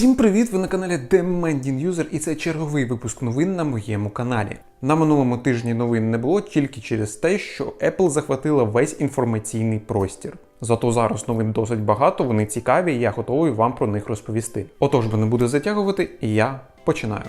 Всім привіт! Ви на каналі Demanding User і це черговий випуск новин на моєму каналі. На минулому тижні новин не було тільки через те, що Apple захватила весь інформаційний простір. Зато зараз новин досить багато, вони цікаві, і я готовий вам про них розповісти. Отож, бо не буду затягувати, і я починаю.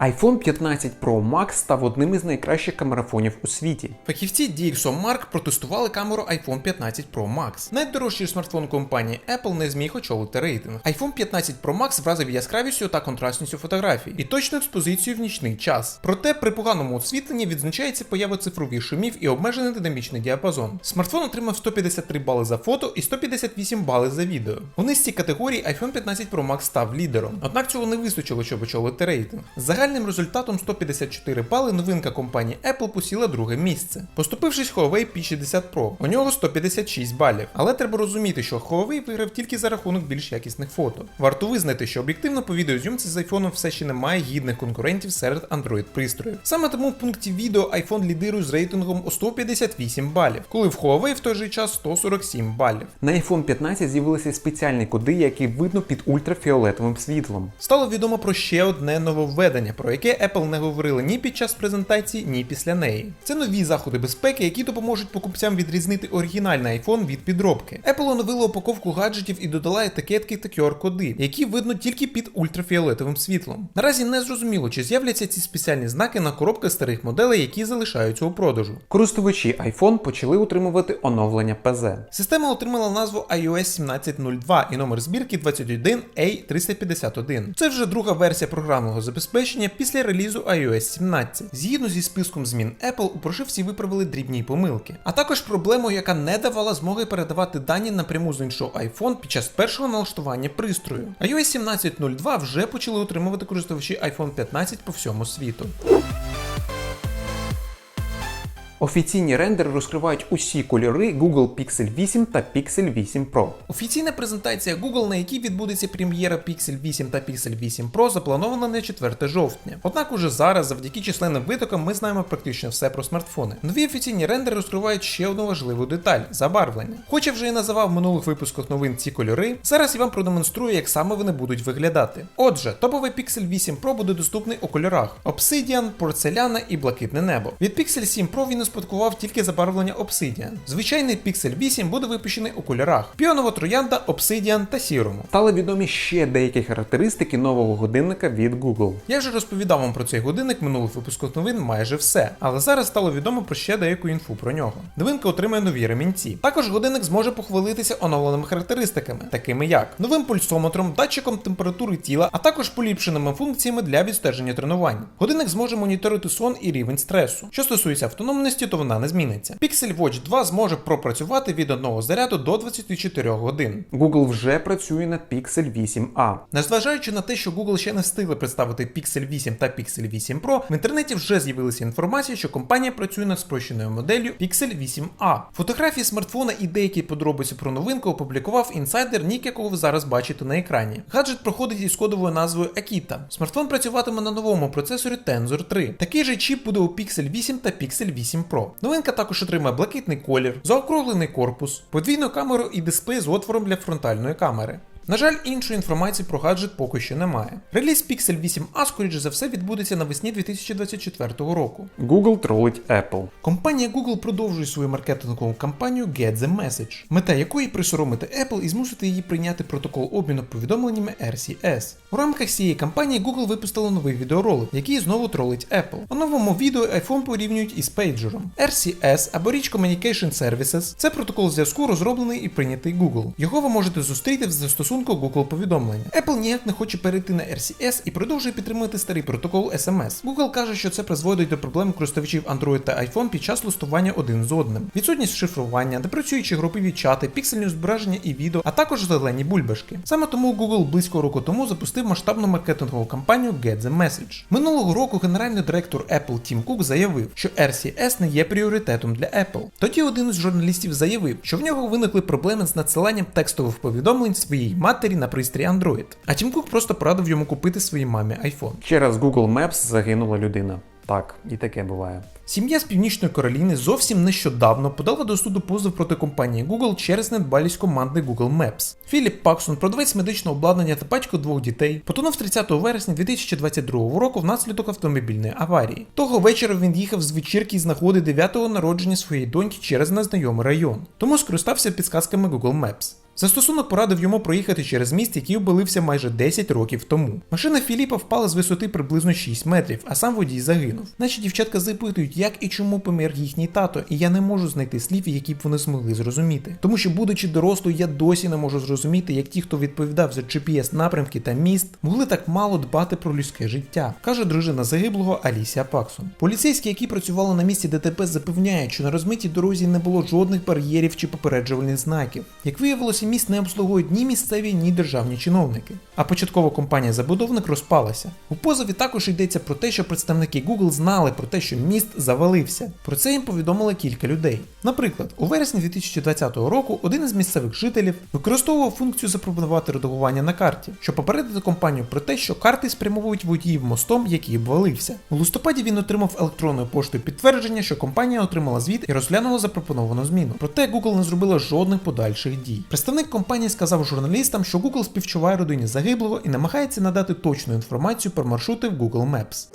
iPhone 15 Pro Max став одним із найкращих камерафонів у світі. Фахівці DxOMark протестували камеру iPhone 15 Pro Max. Найдорожчий смартфон компанії Apple не зміг очолити рейтинг. iPhone 15 Pro Max вразив яскравістю та контрастністю фотографій і точну експозицію в нічний час. Проте при поганому освітленні відзначається поява цифрових шумів і обмежений динамічний діапазон. Смартфон отримав 153 бали за фото і 158 бали за відео. У низці категорій iPhone 15 Pro Max став лідером. Однак цього не вистачило, щоб очолити рейтинг. Загальним результатом 154 бали новинка компанії Apple посіла друге місце, поступившись Huawei P60 Pro. У нього 156 балів. Але треба розуміти, що Huawei виграв тільки за рахунок більш якісних фото. Варто визнати, що об'єктивно по відеозйомці з iPhone все ще немає гідних конкурентів серед Android пристроїв. Саме тому в пункті відео iPhone лідирує з рейтингом у 158 балів, коли в Huawei в той же час 147 балів. На iPhone 15 з'явилися спеціальні коди, які видно під ультрафіолетовим світлом. Стало відомо про ще одне нововведення, про яке Apple не говорили ні під час презентації, ні після неї. Це нові заходи безпеки, які допоможуть покупцям відрізнити оригінальний iPhone від підробки. Apple оновила упаковку гаджетів і додала етикетки та QR-коди, які видно тільки під ультрафіолетовим світлом. Наразі не зрозуміло, чи з'являться ці спеціальні знаки на коробках старих моделей, які залишаються у продажу. Користувачі iPhone почали утримувати оновлення ПЗ. Система отримала назву iOS 17.02 і номер збірки 21A351. Це вже друга версія програмного забезпечення після релізу iOS 17. Згідно зі списком змін Apple, у прошивці виправили дрібні помилки, а також проблему, яка не давала змоги передавати дані напряму з іншого iPhone під час першого налаштування пристрою. iOS 17.02 вже почали отримувати користувачі iPhone 15 по всьому світу. Офіційні рендери розкривають усі кольори Google Pixel 8 та Pixel 8 Pro. Офіційна презентація Google, на якій відбудеться прем'єра Pixel 8 та Pixel 8 Pro, запланована на 4 жовтня. Однак уже зараз, завдяки численним витокам, ми знаємо практично все про смартфони. Нові офіційні рендери розкривають ще одну важливу деталь забарвлення. Хоч я вже і називав в минулих випусках новин ці кольори, зараз я вам продемонструю, як саме вони будуть виглядати. Отже, топовий Pixel 8 Pro буде доступний у кольорах Obsidian, порцеляна і блакитне небо. Від Pixel 7 Pro він успадкував тільки забарвлення Obsidian. Звичайний Pixel 8 буде випущений у кольорах піонова троянда, Obsidian та сірому. Стали відомі ще деякі характеристики нового годинника від Google. Я вже розповідав вам про цей годинник минулих випусках новин майже все, але зараз стало відомо про ще деяку інфу про нього. Новинка отримає нові ремінці. Також годинник зможе похвалитися оновленими характеристиками, такими як новим пульсометром, датчиком температури тіла, а також поліпшеними функціями для відстеження тренувань. Годинник зможе моніторити сон і рівень стресу. Що стосується автономності, то вона не зміниться. Pixel Watch 2 зможе пропрацювати від одного заряду до 24 годин. Google вже працює над Pixel 8a. Незважаючи на те, що Google ще не встигли представити Pixel 8 та Pixel 8 Pro, в інтернеті вже з'явилася інформація, що компанія працює над спрощеною моделлю Pixel 8a. Фотографії смартфона і деякі подробиці про новинку опублікував інсайдер, нік якого ви зараз бачите на екрані. Гаджет проходить із кодовою назвою Akita. Смартфон працюватиме на новому процесорі Tensor 3. Такий же чіп буде у Pixel 8 та Pixel 8 Pro. Новинка також отримає блакитний колір, заокруглений корпус, подвійну камеру і дисплей з отвором для фронтальної камери. На жаль, іншої інформації про гаджет поки що немає. Реліз Pixel 8a, скоріше за все, відбудеться навесні 2024 року. Google тролить Apple. Компанія Google продовжує свою маркетингову кампанію Get the Message, мета якої присоромити Apple і змусити її прийняти протокол обміну повідомленнями RCS. У рамках цієї кампанії Google випустила новий відеоролик, який знову тролить Apple. У новому відео iPhone порівнюють із пейджером. RCS або Rich Communication Services це протокол зв'язку, розроблений і прийнятий Google. Його ви можете зустріти в застосунку Google повідомлення. Apple ніяк не хоче перейти на RCS і продовжує підтримувати старий протокол SMS. Google каже, що це призводить до проблем користувачів Android та iPhone під час листування один з одним. Відсутність шифрування, непрацюючі групові чати, піксельні збереження і відео, а також зелені бульбашки. Саме тому Google близько року тому запустив масштабну маркетингову кампанію Get the Message. Минулого року генеральний директор Apple Тім Кук заявив, що RCS не є пріоритетом для Apple. Тоді один із журналістів заявив, що в нього виникли проблеми з надсиланням текстових повідомлень своїй матері на пристрій Android. А Тім Кук просто порадив йому купити своїй мамі iPhone. Через Google Maps загинула людина. Так, і таке буває. Сім'я з Північної Кароліни зовсім нещодавно подала до суду позов проти компанії Google через недбалість команди Google Maps. Філіп Паксон, продавець медичного обладнання та батько двох дітей, потонув 30 вересня 2022 року внаслідок автомобільної аварії. Того вечора він їхав з вечірки з нагоди 9-го народження своєї доньки через незнайомий район, тому скористався підсказками Google Maps. Застосунок порадив йому проїхати через міст, який обвалився майже 10 років тому. Машина Філіпа впала з висоти приблизно 6 метрів, а сам водій загинув. Наші дівчатка запитують, як і чому помер їхній тато, і я не можу знайти слів, які б вони змогли зрозуміти. Тому що, будучи дорослою, я досі не можу зрозуміти, як ті, хто відповідав за GPS напрямки та міст, могли так мало дбати про людське життя, каже дружина загиблого Алісія Паксон. Поліцейські, які працювали на місці ДТП, запевняють, що на розмитій дорозі не було жодних бар'єрів чи попереджувальних знаків. Як виявилося, міст не обслуговують ні місцеві, ні державні чиновники. А початкова компанія забудовник розпалася. У позові також йдеться про те, що представники Google знали про те, що міст завалився. Про це їм повідомило кілька людей. Наприклад, у вересні 2020 року один із місцевих жителів використовував функцію запропонувати редагування на карті, щоб попередити компанію про те, що карти спрямовують водіїв мостом, який обвалився. У листопаді він отримав електронною поштою підтвердження, що компанія отримала звіт і розглянула запропоновану зміну. Проте Google не зробила жодних подальших дій. Представник компанії сказав журналістам, що Google співчуває родині загиблого і намагається надати точну інформацію про маршрути в Google Maps.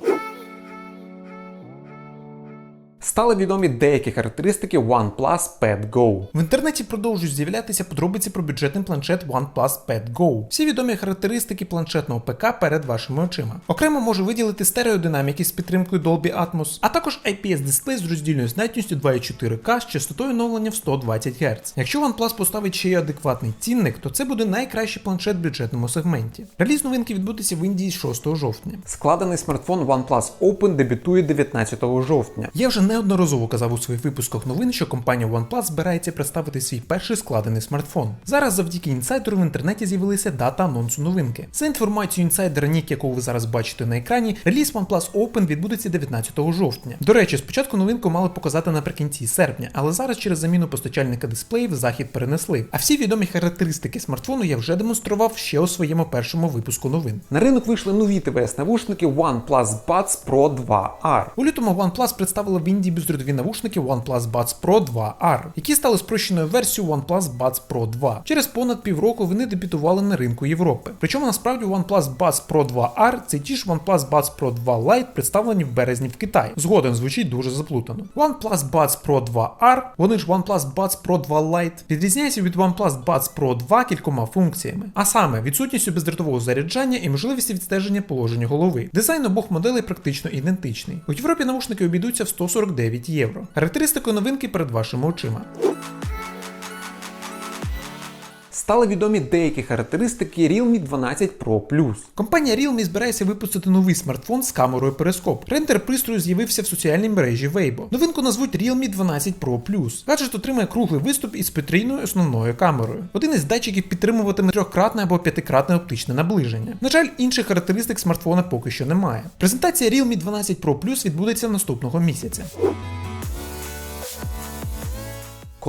Стали відомі деякі характеристики OnePlus Pad Go. В інтернеті продовжують з'являтися подробиці про бюджетний планшет OnePlus Pad Go. Всі відомі характеристики планшетного ПК перед вашими очима. Окремо можу виділити стереодинаміки з підтримкою Dolby Atmos, а також IPS дисплей з роздільною здатністю 2,4К з частотою оновлення в 120 Гц. Якщо OnePlus поставить ще й адекватний цінник, то це буде найкращий планшет в бюджетному сегменті. Реліз новинки відбудеться в Індії 6 жовтня. Складений смартфон OnePlus Open дебютує 19 жовтня. Я вже неодноразово казав у своїх випусках новин, що компанія OnePlus збирається представити свій перший складений смартфон. Зараз завдяки інсайдеру в інтернеті з'явилася дата анонсу новинки. За інформацією інсайдера Нік, якого ви зараз бачите на екрані, реліз OnePlus Open відбудеться 19 жовтня. До речі, спочатку новинку мали показати наприкінці серпня, але зараз через заміну постачальника дисплеїв захід перенесли. А всі відомі характеристики смартфону я вже демонстрував ще у своєму першому випуску новин. На ринок вийшли нові ТВС-навушники OnePlus Buds Pro 2R. У лютому OnePlus представила в Індії бездротові навушники OnePlus Buds Pro 2R, які стали спрощеною версією OnePlus Buds Pro 2. Через понад півроку вони дебютували на ринку Європи. Причому насправді OnePlus Buds Pro 2R це ті ж OnePlus Buds Pro 2 Lite, представлені в березні в Китаї. Згодом звучить дуже заплутано. OnePlus Buds Pro 2R, вони ж OnePlus Buds Pro 2 Lite, відрізняються від OnePlus Buds Pro 2 кількома функціями, а саме відсутністю бездротового заряджання і можливістю відстеження положення голови. Дизайн обох моделей практично ідентичний. У Європі навушники обійдуться в 149 євро. Характеристика новинки перед вашими очима. Стали відомі деякі характеристики Realme 12 Pro Plus. Компанія Realme збирається випустити новий смартфон з камерою перископ. Рендер пристрою з'явився в соціальній мережі Weibo. Новинку назвуть Realme 12 Pro Plus. Гаджет отримає круглий виступ із потрійною основною камерою. Один із датчиків підтримуватиме трьохкратне або п'ятикратне оптичне наближення. На жаль, інших характеристик смартфона поки що немає. Презентація Realme 12 Pro Plus відбудеться наступного місяця.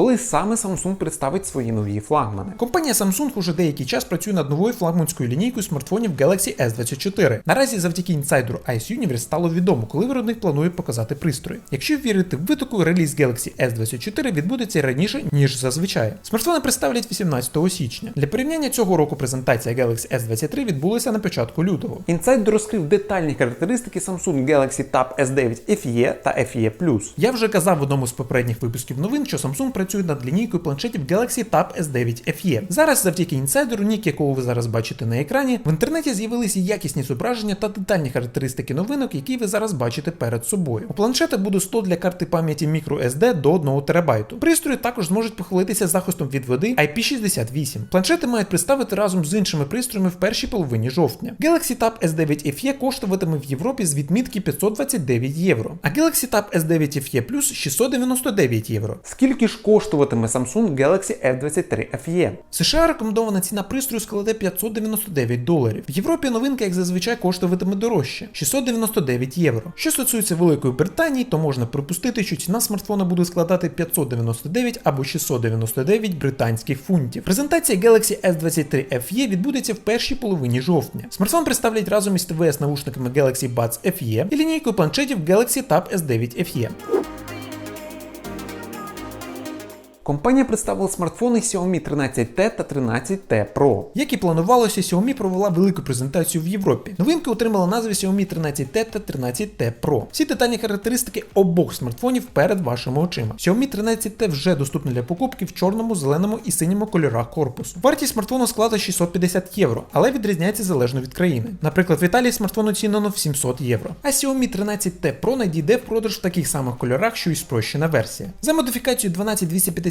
Коли саме Samsung представить свої нові флагмани. Компанія Samsung уже деякий час працює над новою флагманською лінійкою смартфонів Galaxy S24. Наразі завдяки інсайдеру Ice Universe стало відомо, коли виробник планує показати пристрої. Якщо вірити в витоку, реліз Galaxy S24 відбудеться раніше, ніж зазвичай. Смартфони представлять 18 січня. Для порівняння цього року презентація Galaxy S23 відбулася на початку лютого. Інсайдер розкрив детальні характеристики Samsung Galaxy Tab S9 FE та FE+. Я вже казав в одному з попередніх випусків новин, що Samsung працює над лінійкою планшетів Galaxy Tab S9 FE. Зараз, завдяки інсайдеру, нік, якого ви зараз бачите на екрані, в інтернеті з'явилися якісні зображення та детальні характеристики новинок, які ви зараз бачите перед собою. У планшета буде 100 для карти пам'яті microSD до 1 ТБ. Пристрої також зможуть похвалитися захистом від води IP68. Планшети мають представити разом з іншими пристроями в першій половині жовтня. Galaxy Tab S9 FE коштуватиме в Європі з відмітки 529 євро, а Galaxy Tab S9 FE Plus 699 євро. Скільки ж коштуватиме Samsung Galaxy F23 FE? В США рекомендована ціна пристрою складе 599 доларів. В Європі новинка, як зазвичай, коштуватиме дорожче 699 євро. Що стосується Великої Британії, то можна припустити, що ціна смартфона буде складати 599 або 699 британських фунтів. Презентація Galaxy S23 FE відбудеться в першій половині жовтня. Смартфон представлять разом із ТВС наушниками Galaxy Buds FE і лінійкою планшетів Galaxy Tab S9 FE. Компанія представила смартфони Xiaomi 13T та 13T Pro. Як і планувалося, Xiaomi провела велику презентацію в Європі. Новинки отримали назви Xiaomi 13T та 13T Pro. Всі детальні характеристики обох смартфонів перед вашими очима. Xiaomi 13T вже доступний для покупки в чорному, зеленому і синьому кольорах корпусу. Вартість смартфону складає 650 євро, але відрізняється залежно від країни. Наприклад, в Італії смартфон оцінено в 700 євро. А Xiaomi 13T Pro надійде в продаж в таких самих кольорах, що й спрощена версія. За модифікацію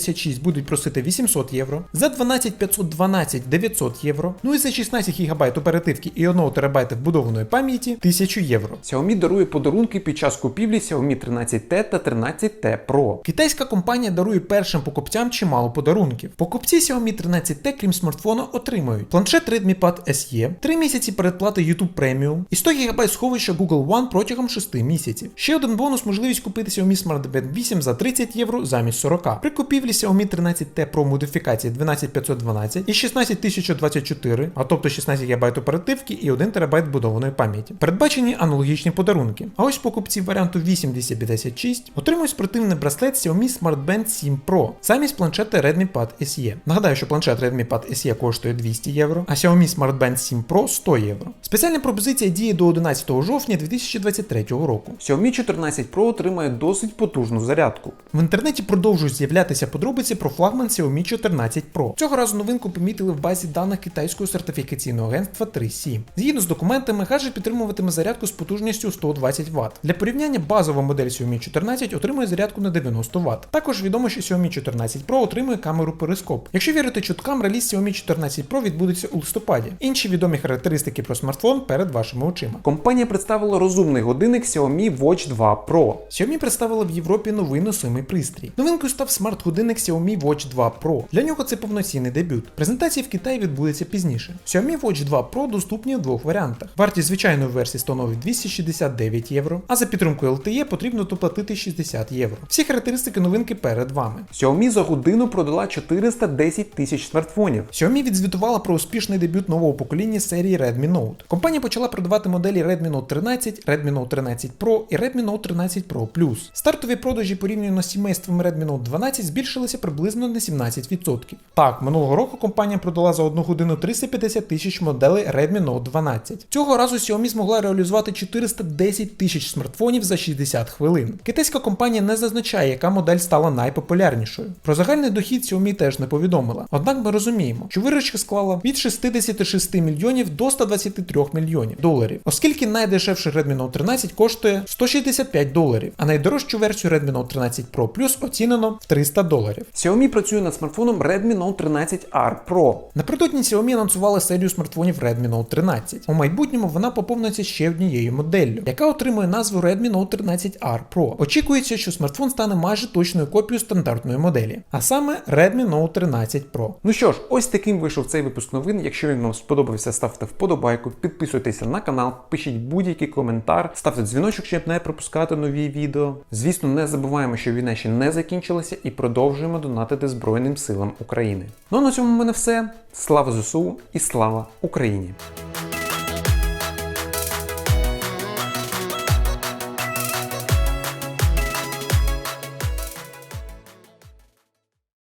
12256 будуть просити 800 євро, за 12512 900 євро, ну і за 16 ГБ оперативки і 1 ТБ вбудованої пам'яті 1000 євро. Xiaomi дарує подарунки під час купівлі Xiaomi 13T та 13T Pro. Китайська компанія дарує першим покупцям чимало подарунків. Покупці Xiaomi 13T, крім смартфона, отримають планшет Redmi Pad SE, 3 місяці передплати YouTube Premium і 100 ГБ сховища Google One протягом 6 місяців. Ще один бонус можливість купити Xiaomi Smart Band 8 за 30 євро замість 40. При купівлі Xiaomi 13T Pro модифікації 12512 і 16024, а тобто 16 ГБ оперативки і 1 ТБ вбудованої пам'яті. Передбачені аналогічні подарунки. А ось покупці варіанту 8056 отримують спортивний браслет Xiaomi Smart Band 7 Pro замість планшета Redmi Pad SE. Нагадаю, що планшет Redmi Pad SE коштує 200 євро, а Xiaomi Smart Band 7 Pro 100 євро. Спеціальна пропозиція діє до 11 жовтня 2023 року. Xiaomi 14 Pro отримає досить потужну зарядку. В інтернеті продовжують з'являтися подробиці про флагман Xiaomi 14 Pro. Цього разу новинку помітили в базі даних китайського сертифікаційного агентства 3C. Згідно з документами, гаджет підтримуватиме зарядку з потужністю 120 Вт. Для порівняння базова модель Xiaomi 14 отримує зарядку на 90 Вт. Також відомо, що Xiaomi 14 Pro отримує камеру перископ. Якщо вірити чуткам, реліз Xiaomi 14 Pro відбудеться у листопаді. Інші відомі характеристики про смартфон перед вашими очима. Компанія представила розумний годинник Xiaomi Watch 2 Pro. Xiaomi представила в Європі новий носимий пристрій. Новинкою став смарт-годинник Xiaomi Watch 2 Pro. Для нього це повноцінний дебют. Презентація в Китаї відбудеться пізніше. Xiaomi Watch 2 Pro доступні у двох варіантах. Вартість звичайної версії становить 269 євро, а за підтримку LTE потрібно доплатити 60 євро. Всі характеристики новинки перед вами. Xiaomi за годину продала 410 тисяч смартфонів. Xiaomi відзвітувала про успішний дебют нового покоління серії Redmi Note. Компанія почала продавати моделі Redmi Note 13, Redmi Note 13 Pro і Redmi Note 13 Pro Plus. Стартові продажі порівняно з сімейством Redmi Note 12 збільшилися приблизно на 17%. Так, минулого року компанія продала за одну годину 350 тисяч моделей Redmi Note 12. Цього разу Xiaomi змогла реалізувати 410 тисяч смартфонів за 60 хвилин. Китайська компанія не зазначає, яка модель стала найпопулярнішою. Про загальний дохід Xiaomi теж не повідомила. Однак ми розуміємо, що виручка склала від 66 мільйонів до 123 мільйонів доларів, оскільки найдешевший Redmi Note 13 коштує 165 доларів, а найдорожчу версію Redmi Note 13 Pro Plus оцінено в 300 доларів. Xiaomi працює над смартфоном Redmi Note 13R Pro. Напередодні Xiaomi анонсували серію смартфонів Redmi Note 13. У майбутньому вона поповниться ще однією моделлю, яка отримує назву Redmi Note 13R Pro. Очікується, що смартфон стане майже точною копією стандартної моделі, а саме Redmi Note 13 Pro. Ну що ж, ось таким вийшов цей випуск новин. Якщо він вам сподобався, ставте вподобайку, підписуйтеся на канал, пишіть будь-який коментар, ставте дзвіночок, щоб не пропускати нові відео. Звісно, не забуваємо, що війна ще не закінчилася і продовжуємо донатити Збройним силам України. Ну а на цьому в мене все. Слава ЗСУ і слава Україні!